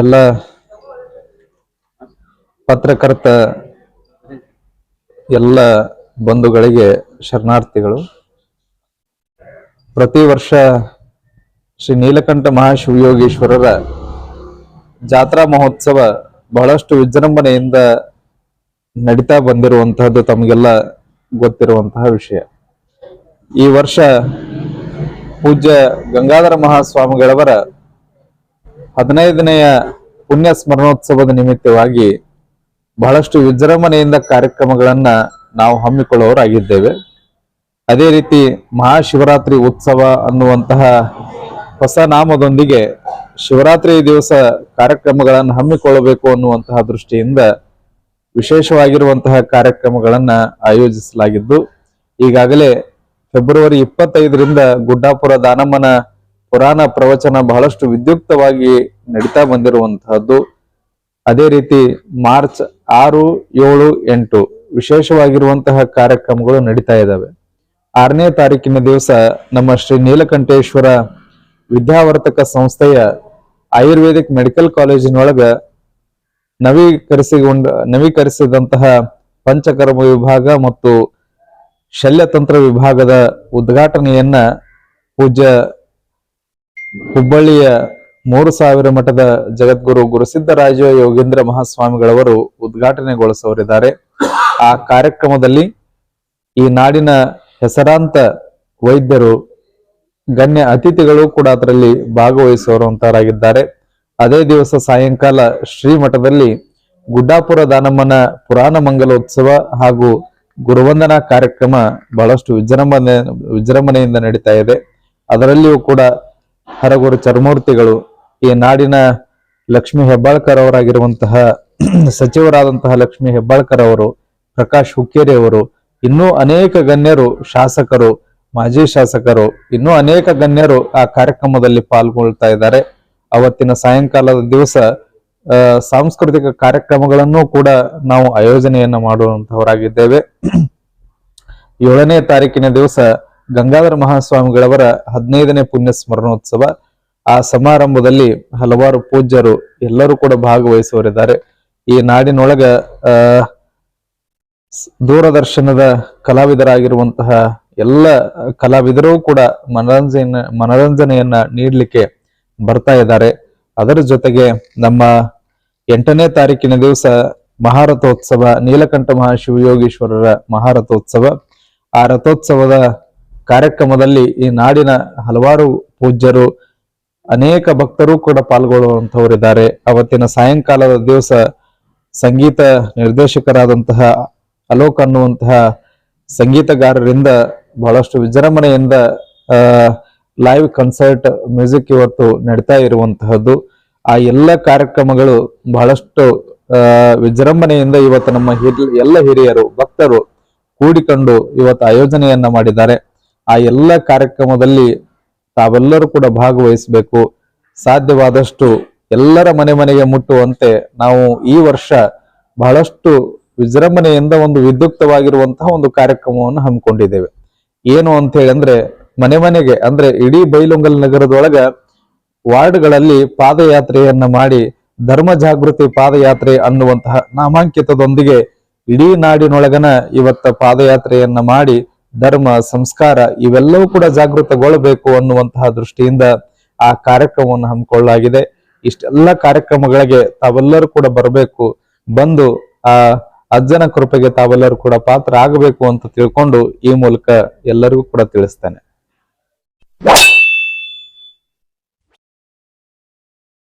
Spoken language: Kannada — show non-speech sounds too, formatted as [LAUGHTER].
ಎಲ್ಲ ಪತ್ರಕರ್ತ ಎಲ್ಲ ಬಂಧುಗಳಿಗೆ ಶರಣಾರ್ಥಿಗಳು. ಪ್ರತಿ ವರ್ಷ ಶ್ರೀ ನೀಲಕಂಠ ಮಹಾಶಿವಯೋಗೀಶ್ವರರ ಜಾತ್ರಾ ಮಹೋತ್ಸವ ಬಹಳಷ್ಟು ವಿಜೃಂಭಣೆಯಿಂದ ನಡೀತಾ ಬಂದಿರುವಂತಹದ್ದು ತಮಗೆಲ್ಲ ಗೊತ್ತಿರುವಂತಹ ವಿಷಯ. ಈ ವರ್ಷ ಪೂಜ್ಯ ಗಂಗಾಧರ ಮಹಾಸ್ವಾಮಿಗಳವರ ಹದಿನೈದನೆಯ ಪುಣ್ಯ ಸ್ಮರಣೋತ್ಸವದ ನಿಮಿತ್ತವಾಗಿ ಬಹಳಷ್ಟು ವಿಜೃಂಭಣೆಯಿಂದ ಕಾರ್ಯಕ್ರಮಗಳನ್ನ ನಾವು ಹಮ್ಮಿಕೊಳ್ಳುವವರಾಗಿದ್ದೇವೆ ಅದೇ ರೀತಿ ಮಹಾಶಿವರಾತ್ರಿ ಉತ್ಸವ ಅನ್ನುವಂತಹ ಹೊಸ ನಾಮದೊಂದಿಗೆ ಶಿವರಾತ್ರಿ ದಿವಸ ಕಾರ್ಯಕ್ರಮಗಳನ್ನು ಹಮ್ಮಿಕೊಳ್ಳಬೇಕು ಅನ್ನುವಂತಹ ದೃಷ್ಟಿಯಿಂದ ವಿಶೇಷವಾಗಿರುವಂತಹ ಕಾರ್ಯಕ್ರಮಗಳನ್ನ ಆಯೋಜಿಸಲಾಗಿದ್ದು, ಈಗಾಗಲೇ ಫೆಬ್ರವರಿ ಇಪ್ಪತ್ತೈದರಿಂದ ಗುಡ್ಡಾಪುರ ದಾನಮ್ಮನ ಪುರಾಣ ಪ್ರವಚನ ಬಹಳಷ್ಟು ವಿದ್ಯುಕ್ತವಾಗಿ ನಡೀತಾ ಬಂದಿರುವಂತಹದ್ದು. ಅದೇ ರೀತಿ ಮಾರ್ಚ್ ಆರು, ಏಳು, ಎಂಟು ವಿಶೇಷವಾಗಿರುವಂತಹ ಕಾರ್ಯಕ್ರಮಗಳು ನಡೀತಾ ಇದ್ದಾವೆ. ಆರನೇ ತಾರೀಕಿನ ದಿವಸ ನಮ್ಮ ಶ್ರೀ ನೀಲಕಂಠೇಶ್ವರ ವಿದ್ಯಾವರ್ತಕ ಸಂಸ್ಥೆಯ ಆಯುರ್ವೇದಿಕ್ ಮೆಡಿಕಲ್ ಕಾಲೇಜಿನೊಳಗ ನವೀಕರಿಸಿಕೊಂಡ ನವೀಕರಿಸಿದಂತಹ ಪಂಚಕರ್ಮ ವಿಭಾಗ ಮತ್ತು ಶಲ್ಯತಂತ್ರ ವಿಭಾಗದ ಉದ್ಘಾಟನೆಯನ್ನ ಪೂಜ್ಯ ಹುಬ್ಬಳ್ಳಿಯ ಮೂರು ಸಾವಿರ ಮಠದ ಜಗದ್ಗುರು ಗುರುಸಿದ್ದರಾಜ ಯೋಗೇಂದ್ರ ಮಹಾಸ್ವಾಮಿಗಳವರು ಉದ್ಘಾಟನೆಗೊಳಿಸವರಿದ್ದಾರೆ ಆ ಕಾರ್ಯಕ್ರಮದಲ್ಲಿ ಈ ನಾಡಿನ ಹೆಸರಾಂತ ವೈದ್ಯರು, ಗಣ್ಯ ಅತಿಥಿಗಳು ಕೂಡ ಅದರಲ್ಲಿ ಭಾಗವಹಿಸುವಂತಾರಾಗಿದ್ದಾರೆ ಅದೇ ದಿವಸ ಸಾಯಂಕಾಲ ಶ್ರೀಮಠದಲ್ಲಿ ಗುಡ್ಡಾಪುರ ದಾನಮ್ಮನ ಪುರಾಣ ಮಂಗಲೋತ್ಸವ ಹಾಗೂ ಗುರುವಂದನಾ ಕಾರ್ಯಕ್ರಮ ಬಹಳಷ್ಟು ವಿಜೃಂಭಣೆ, ವಿಜೃಂಭಣೆಯಿಂದ ನಡೀತಾ ಇದೆ. ಅದರಲ್ಲಿಯೂ ಕೂಡ ಹರಗುರು ಚರ್ಮೂರ್ತಿಗಳು ಈ ನಾಡಿನ ಲಕ್ಷ್ಮಿ ಹೆಬ್ಬಾಳ್ಕರ್ ಅವರಾಗಿರುವಂತಹ [CLEARS THROAT] ಸಚಿವರಾದಂತಹ ಲಕ್ಷ್ಮಿ ಹೆಬ್ಬಾಳ್ಕರ್ ಅವರು, ಪ್ರಕಾಶ್ ಹುಕ್ಕೇರಿ ಅವರು, ಇನ್ನೂ ಅನೇಕ ಗಣ್ಯರು ಶಾಸಕರು, ಮಾಜಿ ಶಾಸಕರು, ಇನ್ನೂ ಅನೇಕ ಗಣ್ಯರು ಆ ಕಾರ್ಯಕ್ರಮದಲ್ಲಿ ಪಾಲ್ಗೊಳ್ತಾ ಇದ್ದಾರೆ. ಅವತ್ತಿನ ಸಾಯಂಕಾಲದ ದಿವಸ ಸಾಂಸ್ಕೃತಿಕ ಕಾರ್ಯಕ್ರಮಗಳನ್ನು ಕೂಡ ನಾವು ಆಯೋಜನೆಯನ್ನು ಮಾಡುವಂತಹವರಾಗಿದ್ದೇವೆ. [CLEARS THROAT] ಏಳನೇ ತಾರೀಕಿನ ದಿವಸ ಗಂಗಾಧರ ಮಹಾಸ್ವಾಮಿಗಳವರ ಹದಿನೈದನೇ ಪುಣ್ಯ ಸ್ಮರಣೋತ್ಸವ ಆ ಸಮಾರಂಭದಲ್ಲಿ ಹಲವಾರು ಪೂಜ್ಯರು ಎಲ್ಲರೂ ಕೂಡ ಭಾಗವಹಿಸುವರಿದ್ದಾರೆ ಈ ನಾಡಿನೊಳಗ ದೂರದರ್ಶನದ ಕಲಾವಿದರಾಗಿರುವಂತಹ ಎಲ್ಲ ಕಲಾವಿದರು ಕೂಡ ಮನರಂಜನೆ, ಮನರಂಜನೆಯನ್ನ ನೀಡಲಿಕ್ಕೆ ಬರ್ತಾ ಇದ್ದಾರೆ. ಅದರ ಜೊತೆಗೆ ನಮ್ಮ ಎಂಟನೇ ತಾರೀಕಿನ ದಿವಸ ಮಹಾರಥೋತ್ಸವ, ನೀಲಕಂಠ ಮಹಾಶಿವಯೋಗೀಶ್ವರರ ಮಹಾರಥೋತ್ಸವ. ಆ ರಥೋತ್ಸವದ ಕಾರ್ಯಕ್ರಮದಲ್ಲಿ ಈ ನಾಡಿನ ಹಲವಾರು ಪೂಜ್ಯರು, ಅನೇಕ ಭಕ್ತರು ಕೂಡ ಪಾಲ್ಗೊಳ್ಳುವಂತವರಿದ್ದಾರೆ ಅವತ್ತಿನ ಸಾಯಂಕಾಲದ ದಿವಸ ಸಂಗೀತ ನಿರ್ದೇಶಕರಾದಂತಹ ಅಲೋಕ್ ಅನ್ನುವಂತಹ ಸಂಗೀತಗಾರರಿಂದ ಬಹಳಷ್ಟು ವಿಜೃಂಭಣೆಯಿಂದ ಲೈವ್ ಕನ್ಸರ್ಟ್ ಮ್ಯೂಸಿಕ್ ಇವತ್ತು ನಡೀತಾ ಇರುವಂತಹದ್ದು. ಆ ಎಲ್ಲ ಕಾರ್ಯಕ್ರಮಗಳು ಬಹಳಷ್ಟು ವಿಜೃಂಭಣೆಯಿಂದ ಇವತ್ತು ನಮ್ಮ ಎಲ್ಲ ಹಿರಿಯರು, ಭಕ್ತರು ಕೂಡಿಕೊಂಡು ಇವತ್ತು ಆಯೋಜನೆಯನ್ನ ಮಾಡಿದ್ದಾರೆ. ಆ ಎಲ್ಲ ಕಾರ್ಯಕ್ರಮದಲ್ಲಿ ತಾವೆಲ್ಲರೂ ಕೂಡ ಭಾಗವಹಿಸಬೇಕು. ಸಾಧ್ಯವಾದಷ್ಟು ಎಲ್ಲರ ಮನೆ ಮನೆಗೆ ಮುಟ್ಟುವಂತೆ ನಾವು ಈ ವರ್ಷ ಬಹಳಷ್ಟು ವಿಜೃಂಭಣೆಯಿಂದ ಒಂದು ವಿದ್ಯುಕ್ತವಾಗಿರುವಂತಹ ಒಂದು ಕಾರ್ಯಕ್ರಮವನ್ನು ಹಮ್ಮಿಕೊಂಡಿದ್ದೇವೆ. ಏನು ಅಂತ ಹೇಳಿ ಅಂದ್ರೆ ಮನೆ ಮನೆಗೆ ಅಂದ್ರೆ ಇಡೀ ಬೈಲುಂಗಲ್ ನಗರದೊಳಗ ವಾರ್ಡ್ಗಳಲ್ಲಿ ಪಾದಯಾತ್ರೆಯನ್ನ ಮಾಡಿ ಧರ್ಮ ಜಾಗೃತಿ ಪಾದಯಾತ್ರೆ ಅನ್ನುವಂತಹ ನಾಮಾಂಕಿತದೊಂದಿಗೆ ಇಡೀ ನಾಡಿನೊಳಗನ ಇವತ್ತ ಪಾದಯಾತ್ರೆಯನ್ನ ಮಾಡಿ ಧರ್ಮ, ಸಂಸ್ಕಾರ ಇವೆಲ್ಲವೂ ಕೂಡ ಜಾಗೃತಗೊಳ್ಳಬೇಕು ಅನ್ನುವಂತಹ ದೃಷ್ಟಿಯಿಂದ ಆ ಕಾರ್ಯಕ್ರಮವನ್ನು ಹಮ್ಮಿಕೊಳ್ಳಲಾಗಿದೆ. ಇಷ್ಟೆಲ್ಲ ಕಾರ್ಯಕ್ರಮಗಳಿಗೆ ತಾವೆಲ್ಲರೂ ಕೂಡ ಬರಬೇಕು. ಬಂದು ಆ ಅಜ್ಜನ ಕೃಪೆಗೆ ತಾವೆಲ್ಲರೂ ಕೂಡ ಪಾತ್ರ ಆಗಬೇಕು ಅಂತ ತಿಳ್ಕೊಂಡು ಈ ಮೂಲಕ ಎಲ್ಲರಿಗೂ ಕೂಡ ತಿಳಿಸ್ತೇನೆ.